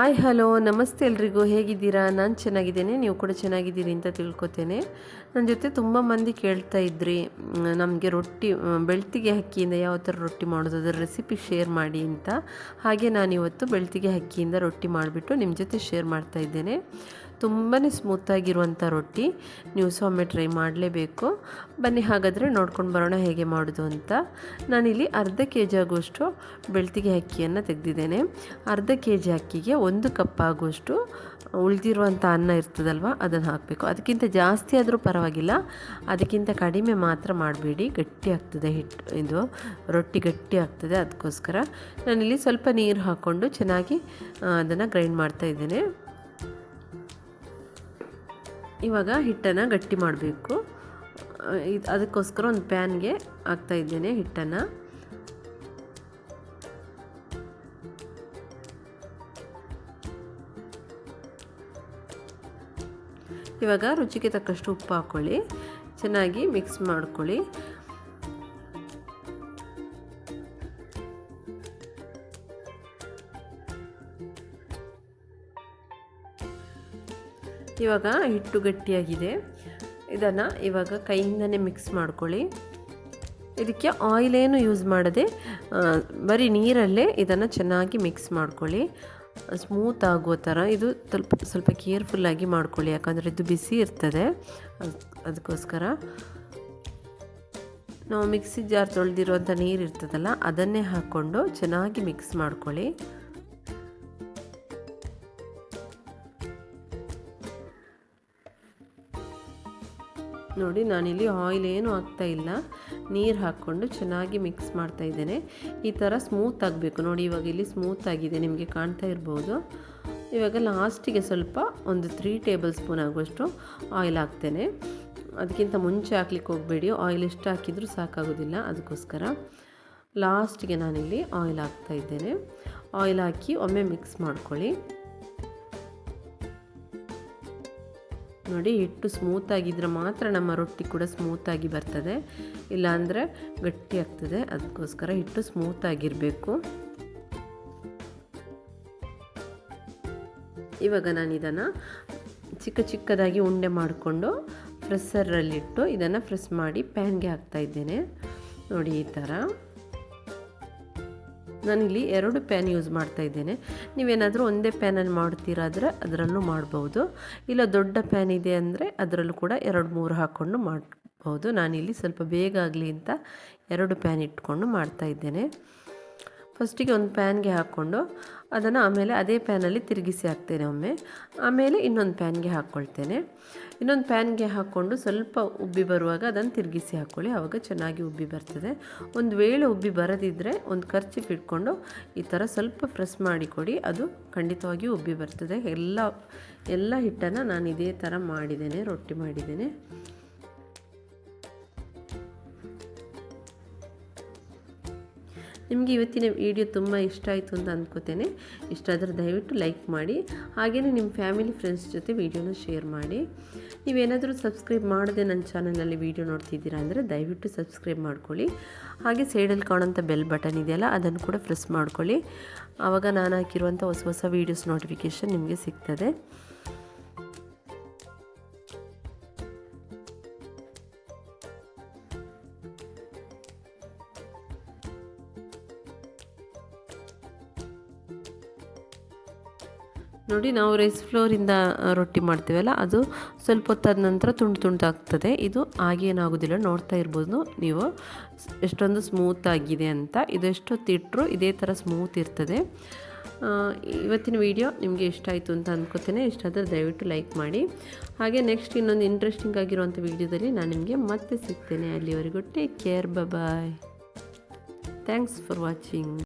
ಆಯ್ hello ನಮಸ್ತೆ ಎಲ್ರಿಗೂ. ಹೇಗಿದ್ದೀರಾ? ನಾನು ಚೆನ್ನಾಗಿದ್ದೇನೆ. ನೀವು ಕೂಡ ಚೆನ್ನಾಗಿದ್ದೀರಿ ಅಂತ ತಿಳ್ಕೊತೇನೆ. ನನ್ನ ಜೊತೆ ತುಂಬ ಮಂದಿ ಕೇಳ್ತಾ ಇದ್ರಿ. ನಮಗೆ ರೊಟ್ಟಿ ಬೆಳ್ತಿಗೆ ಹಕ್ಕಿಯಿಂದ ಯಾವ ಥರ ರೊಟ್ಟಿ ಮಾಡೋದು, ಅದರ ರೆಸಿಪಿ ಶೇರ್ ಮಾಡಿ ಅಂತ. ಹಾಗೆ ನಾನಿವತ್ತು ಬೆಳ್ತಿಗೆ ಹಕ್ಕಿಯಿಂದ ರೊಟ್ಟಿ ಮಾಡಿಬಿಟ್ಟು ನಿಮ್ಮ ಜೊತೆ ಶೇರ್ ಮಾಡ್ತಾ ಇದ್ದೇನೆ. ತುಂಬಾ ಸ್ಮೂತಾಗಿರುವಂಥ ರೊಟ್ಟಿ. ನೀವು ಸೊಮ್ಮೆ ಟ್ರೈ ಮಾಡಲೇಬೇಕು. ಬನ್ನಿ, ಹಾಗಾದರೆ ನೋಡ್ಕೊಂಡು ಬರೋಣ ಹೇಗೆ ಮಾಡೋದು ಅಂತ. ನಾನಿಲ್ಲಿ ಅರ್ಧ ಕೆ ಜಿ ಆಗುವಷ್ಟು ಬೆಳ್ತಿಗೆ ಅಕ್ಕಿಯನ್ನು ತೆಗೆದಿದ್ದೇನೆ. ಅರ್ಧ ಕೆ ಜಿ ಅಕ್ಕಿಗೆ ಒಂದು ಕಪ್ ಆಗುವಷ್ಟು ಉಳಿದಿರುವಂಥ ಅನ್ನ ಇರ್ತದಲ್ವ, ಅದನ್ನು ಹಾಕಬೇಕು. ಅದಕ್ಕಿಂತ ಜಾಸ್ತಿ ಆದರೂ ಪರವಾಗಿಲ್ಲ. ಅದಕ್ಕಿಂತ ಕಡಿಮೆ ಮಾತ್ರ ಮಾಡಬೇಡಿ. ಗಟ್ಟಿ ಆಗ್ತದೆ ಹಿಟ್ಟು ಇದು ರೊಟ್ಟಿ ಗಟ್ಟಿ ಆಗ್ತದೆ ಅದಕ್ಕೋಸ್ಕರ. ನಾನಿಲ್ಲಿ ಸ್ವಲ್ಪ ನೀರು ಹಾಕ್ಕೊಂಡು ಚೆನ್ನಾಗಿ ಅದನ್ನು ಗ್ರೈಂಡ್ ಮಾಡ್ತಾ ಇದ್ದೇನೆ. ಇವಾಗ ಹಿಟ್ಟನ್ನು ಗಟ್ಟಿ ಮಾಡಬೇಕು. ಇದು ಅದಕ್ಕೋಸ್ಕರ ಒಂದು ಪ್ಯಾನ್ಗೆ ಹಾಕ್ತಾ ಇದ್ದೇನೆ ಹಿಟ್ಟನ್ನು. ಇವಾಗ ರುಚಿಗೆ ತಕ್ಕಷ್ಟು ಉಪ್ಪು ಹಾಕ್ಕೊಳ್ಳಿ ಚೆನ್ನಾಗಿ ಮಿಕ್ಸ್ ಮಾಡ್ಕೊಳ್ಳಿ. ಇವಾಗ ಹಿಟ್ಟು ಗಟ್ಟಿಯಾಗಿದೆ. ಇದನ್ನು ಇವಾಗ ಕೈಯಿಂದನೇ ಮಿಕ್ಸ್ ಮಾಡ್ಕೊಳ್ಳಿ. ಇದಕ್ಕೆ ಆಯಿಲ್ ಏನು ಯೂಸ್ ಮಾಡದೆ ಬರೀ ನೀರಲ್ಲೇ ಇದನ್ನು ಚೆನ್ನಾಗಿ ಮಿಕ್ಸ್ ಮಾಡ್ಕೊಳ್ಳಿ. ಸ್ಮೂತ್ ಆಗುವ ಥರ ಇದು ಸ್ವಲ್ಪ ಸ್ವಲ್ಪ ಕೇರ್ಫುಲ್ಲಾಗಿ ಮಾಡ್ಕೊಳ್ಳಿ, ಯಾಕಂದರೆ ಇದು ಬಿಸಿ ಇರ್ತದೆ. ಅದ್- ಅದಕ್ಕೋಸ್ಕರ. ನಾವು ಮಿಕ್ಸಿ ಜಾರ್ ತೊಳೆದಿರುವಂಥ ನೀರು ಇರ್ತದಲ್ಲ, ಅದನ್ನೇ ಹಾಕ್ಕೊಂಡು ಚೆನ್ನಾಗಿ ಮಿಕ್ಸ್ ಮಾಡ್ಕೊಳ್ಳಿ. ನೋಡಿ, ನಾನಿಲ್ಲಿ ಆಯಿಲ್ ಏನು ಹಾಕ್ತಾ ಇಲ್ಲ. ನೀರು ಹಾಕ್ಕೊಂಡು ಚೆನ್ನಾಗಿ ಮಿಕ್ಸ್ ಮಾಡ್ತಾ ಇದ್ದೇನೆ. ಈ ಥರ ಸ್ಮೂತ್ ಆಗಬೇಕು. ನೋಡಿ, ಇವಾಗ ಇಲ್ಲಿ ಸ್ಮೂತ್ ಆಗಿದೆ. ನಿಮಗೆ ಕಾಣ್ತಾ ಇರ್ಬೋದು. ಇವಾಗ ಲಾಸ್ಟಿಗೆ ಸ್ವಲ್ಪ ಒಂದು ತ್ರೀ ಟೇಬಲ್ ಸ್ಪೂನ್ ಆಗುವಷ್ಟು ಆಯಿಲ್ ಹಾಕ್ತೇನೆ. ಅದಕ್ಕಿಂತ ಮುಂಚೆ ಹಾಕ್ಲಿಕ್ಕೆ ಹೋಗಬೇಡಿ. ಆಯಿಲ್ ಎಷ್ಟು ಹಾಕಿದರೂ ಸಾಕಾಗೋದಿಲ್ಲ. ಅದಕ್ಕೋಸ್ಕರ ಲಾಸ್ಟಿಗೆ ನಾನಿಲ್ಲಿ ಆಯಿಲ್ ಹಾಕ್ತಾ ಇದ್ದೇನೆ. ಆಯಿಲ್ ಹಾಕಿ ಒಮ್ಮೆ ಮಿಕ್ಸ್ ಮಾಡ್ಕೊಳ್ಳಿ. ನೋಡಿ, ಹಿಟ್ಟು ಸ್ಮೂತಾಗಿದ್ದರೆ ಮಾತ್ರ ನಮ್ಮ ರೊಟ್ಟಿ ಕೂಡ ಸ್ಮೂತಾಗಿ ಬರ್ತದೆ. ಇಲ್ಲಾಂದರೆ ಗಟ್ಟಿ ಆಗ್ತದೆ. ಅದಕ್ಕೋಸ್ಕರ ಹಿಟ್ಟು ಸ್ಮೂತಾಗಿರಬೇಕು ಇವಾಗ ನಾನು ಇದನ್ನು ಚಿಕ್ಕ ಚಿಕ್ಕದಾಗಿ ಉಂಡೆ ಮಾಡಿಕೊಂಡು ಫ್ರೆಸ್ಸರಲ್ಲಿಟ್ಟು ಇದನ್ನು ಫ್ರೆಸ್ ಮಾಡಿ ಪ್ಯಾನ್ಗೆ ಹಾಕ್ತಾ ಇದ್ದೇನೆ. ನೋಡಿ ಈ ಥರ ನಾನಿಲ್ಲಿ ಎರಡು ಪ್ಯಾನ್ ಯೂಸ್ ಮಾಡ್ತಾ ಇದ್ದೇನೆ. ನೀವೇನಾದರೂ ಒಂದೇ ಪ್ಯಾನಲ್ಲಿ ಮಾಡ್ತೀರಾದರೆ ಅದರಲ್ಲೂ ಮಾಡ್ಬೋದು. ಇಲ್ಲ ದೊಡ್ಡ ಪ್ಯಾನ್ ಇದೆ ಅಂದರೆ ಅದರಲ್ಲೂ ಕೂಡ ಎರಡು ಮೂರು ಹಾಕ್ಕೊಂಡು ಮಾಡ್ಬೋದು. ನಾನಿಲ್ಲಿ ಸ್ವಲ್ಪ ಬೇಗ ಆಗಲಿ ಅಂತ ಎರಡು ಪ್ಯಾನ್ ಇಟ್ಕೊಂಡು ಮಾಡ್ತಾ ಇದ್ದೇನೆ. ಫಸ್ಟಿಗೆ ಒಂದು ಪ್ಯಾನ್ಗೆ ಹಾಕ್ಕೊಂಡು ಅದನ್ನು ಆಮೇಲೆ ಅದೇ ಪ್ಯಾನಲ್ಲಿ ತಿರುಗಿಸಿ ಹಾಕ್ತೇನೆ ಒಮ್ಮೆ. ಆಮೇಲೆ ಇನ್ನೊಂದು ಪ್ಯಾನ್ಗೆ ಹಾಕ್ಕೊಳ್ತೇನೆ. ಇನ್ನೊಂದು ಪ್ಯಾನ್ಗೆ ಹಾಕ್ಕೊಂಡು ಸ್ವಲ್ಪ ಉಬ್ಬಿ ಬರುವಾಗ ಅದನ್ನು ತಿರುಗಿಸಿ ಹಾಕ್ಕೊಳ್ಳಿ. ಆವಾಗ ಚೆನ್ನಾಗಿ ಉಬ್ಬಿ ಬರ್ತದೆ. ಒಂದು ವೇಳೆ ಉಬ್ಬಿ ಬರದಿದ್ದರೆ ಒಂದು ಖರ್ಚಿಗೆ ಇಟ್ಕೊಂಡು ಈ ಥರ ಸ್ವಲ್ಪ ಪ್ರೆಸ್ ಮಾಡಿಕೊಡಿ. ಅದು ಖಂಡಿತವಾಗಿಯೂ ಉಬ್ಬಿ ಬರ್ತದೆ. ಎಲ್ಲ ಎಲ್ಲ ಹಿಟ್ಟನ್ನು ನಾನು ಇದೇ ಥರ ಮಾಡಿದ್ದೇನೆ, ರೊಟ್ಟಿ ಮಾಡಿದ್ದೇನೆ. ನಿಮಗೆ ಇವತ್ತಿನ ವಿಡಿಯೋ ತುಂಬ ಇಷ್ಟ ಆಯಿತು ಅಂತ ಅಂದ್ಕೋತೇನೆ ಇಷ್ಟ ಆದರೆ ದಯವಿಟ್ಟು ಲೈಕ್ ಮಾಡಿ ಹಾಗೆಯೇ ನಿಮ್ಮ ಫ್ಯಾಮಿಲಿ, ಫ್ರೆಂಡ್ಸ್ ಜೊತೆ ವಿಡಿಯೋನ ಶೇರ್ ಮಾಡಿ. ನೀವೇನಾದರೂ ಸಬ್ಸ್ಕ್ರೈಬ್ ಮಾಡದೆ ನನ್ನ ಚಾನಲಲ್ಲಿ ವೀಡಿಯೋ ನೋಡ್ತಿದ್ದೀರಾ ಅಂದರೆ ದಯವಿಟ್ಟು ಸಬ್ಸ್ಕ್ರೈಬ್ ಮಾಡ್ಕೊಳ್ಳಿ. ಹಾಗೆ ಸೈಡಲ್ಲಿ ಕಾಣೋಂಥ ಬೆಲ್ ಬಟನ್ ಇದೆಯಲ್ಲ, ಅದನ್ನು ಕೂಡ ಪ್ರೆಸ್ ಮಾಡ್ಕೊಳ್ಳಿ. ಆವಾಗ ನಾನು ಹಾಕಿರುವಂಥ ಹೊಸ ಹೊಸ ವೀಡಿಯೋಸ್ ನೋಟಿಫಿಕೇಷನ್ ನಿಮಗೆ ಸಿಗ್ತದೆ. ನೋಡಿ ನಾವು ರೈಸ್ ಫ್ಲೋರಿಂದ ರೊಟ್ಟಿ ಮಾಡ್ತೀವಲ್ಲ, ಅದು ಸ್ವಲ್ಪ ಹೊತ್ತಾದ ನಂತರ ತುಂಡು ತುಂಡಾಗ್ತದೆ ಇದು ಆಗೇನಾಗೋದಿಲ್ಲ ನೋಡ್ತಾ ಇರ್ಬೋದು ನೀವು. ಎಷ್ಟೊಂದು ಸ್ಮೂತ್ ಆಗಿದೆ ಅಂತ. ಇದು ಎಷ್ಟೊತ್ತಿಟ್ಟರು ಇದೇ ಥರ ಸ್ಮೂತ್ ಇರ್ತದೆ. ಇವತ್ತಿನ ವಿಡಿಯೋ ನಿಮಗೆ ಇಷ್ಟ ಆಯಿತು ಅಂತ ಅಂದ್ಕೋತೇನೆ ಇಷ್ಟ ಆದರೆ ದಯವಿಟ್ಟು ಲೈಕ್ ಮಾಡಿ. ಹಾಗೆ ನೆಕ್ಸ್ಟ್ ಇನ್ನೊಂದು ಇಂಟ್ರೆಸ್ಟಿಂಗ್ ಆಗಿರುವಂಥ ವಿಡಿಯೋದಲ್ಲಿ ನಾನು ನಿಮಗೆ ಮತ್ತೆ ಸಿಗ್ತೇನೆ. ಅಲ್ಲಿವರೆಗೂ take care bye thanks for watching